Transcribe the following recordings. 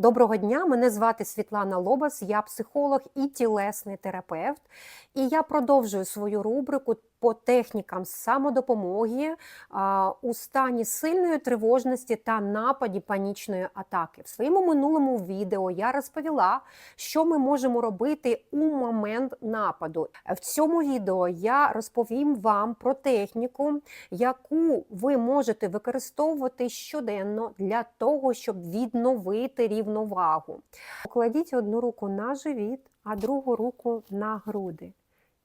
Доброго дня, мене звати Світлана Лобас, я психолог і тілесний терапевт. І я продовжую свою рубрику по технікам самодопомоги у стані сильної тривожності та нападі панічної атаки. В своєму минулому відео я розповіла, що ми можемо робити у момент нападу. В цьому відео я розповім вам про техніку, яку ви можете використовувати щоденно для того, щоб відновити рівновагу. Покладіть одну руку на живіт, а другу руку на груди.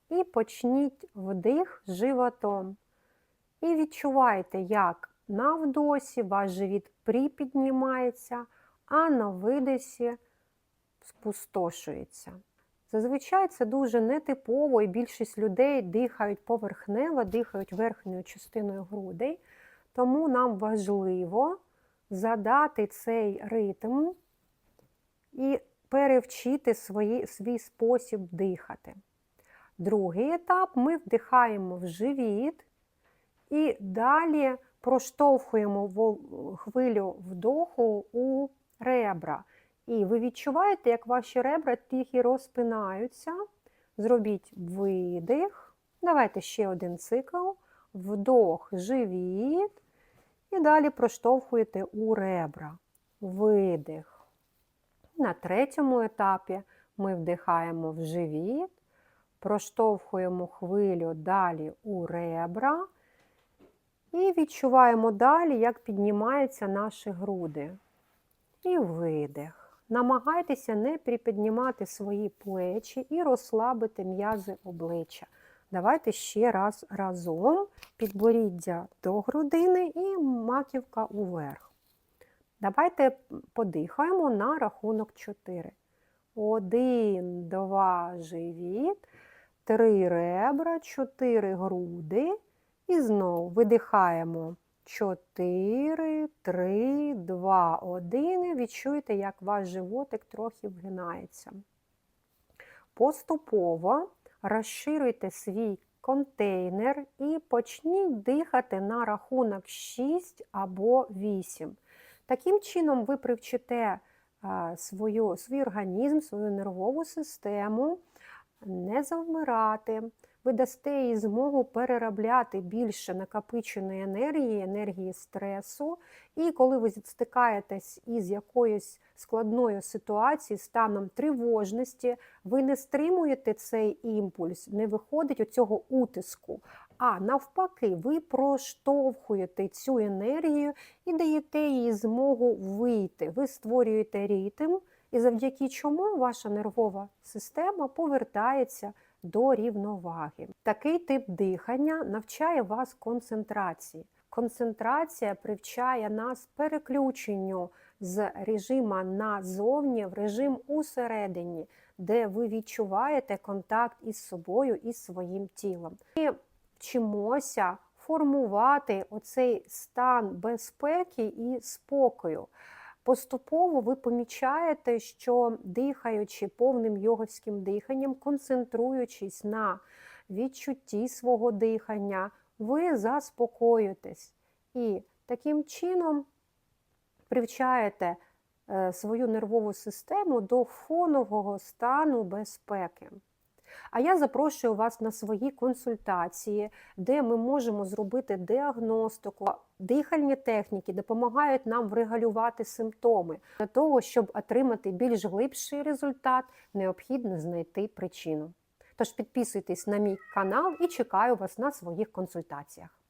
І почніть вдих животом. І відчувайте, як на вдосі ваш живіт припіднімається, а на видосі спустошується. Зазвичай це дуже нетипово, і більшість людей дихають поверхнево, дихають верхньою частиною грудей. Тому нам важливо задати цей ритм і перевчити свої, свій спосіб дихати. Другий етап ми вдихаємо в живіт і далі проштовхуємо хвилю вдоху у ребра. І ви відчуваєте, як ваші ребра тихі розпинаються. Зробіть видих. Давайте ще один цикл. Вдох, живіт. І далі проштовхуєте у ребра. Видих. На третьому етапі ми вдихаємо в живіт, проштовхуємо хвилю далі у ребра. І відчуваємо далі, як піднімаються наші груди. І видих. Намагайтеся не припіднімати свої плечі і розслабити м'язи обличчя. Давайте ще раз разом підборіддя до грудини і маківка уверх. Давайте подихаємо на рахунок 4. Один, два, живіт, три ребра, чотири груди. І знову видихаємо 4, 3, 2, 1. І відчуєте, як ваш животик трохи вгинається. Поступово розширюйте свій контейнер і почніть дихати на рахунок 6 або 8. Таким чином, ви привчите свою, свій організм, свою нервову систему, не завмирати. Ви дасте їй змогу переробляти більше накопиченої енергії, енергії стресу. І коли ви стикаєтесь із якоюсь складною ситуацією, станом тривожності, ви не стримуєте цей імпульс, не виходить у цього утиску. А навпаки, ви проштовхуєте цю енергію і даєте їй змогу вийти. Ви створюєте ритм, і завдяки чому ваша нервова система повертається до рівноваги. Такий тип дихання навчає вас концентрації. Концентрація привчає нас переключенню з режима назовні в режим усередині, де ви відчуваєте контакт із собою і своїм тілом. І вчимося формувати оцей стан безпеки і спокою. Поступово ви помічаєте, що дихаючи повним йоговським диханням, концентруючись на відчутті свого дихання, ви заспокоюєтесь і таким чином привчаєте е, свою нервову систему до фонового стану безпеки. А я запрошую вас на свої консультації, де ми можемо зробити діагностику. Дихальні техніки допомагають нам врегулювати симптоми. Для того, щоб отримати більш глибший результат, необхідно знайти причину. Тож підписуйтесь на мій канал і чекаю вас на своїх консультаціях.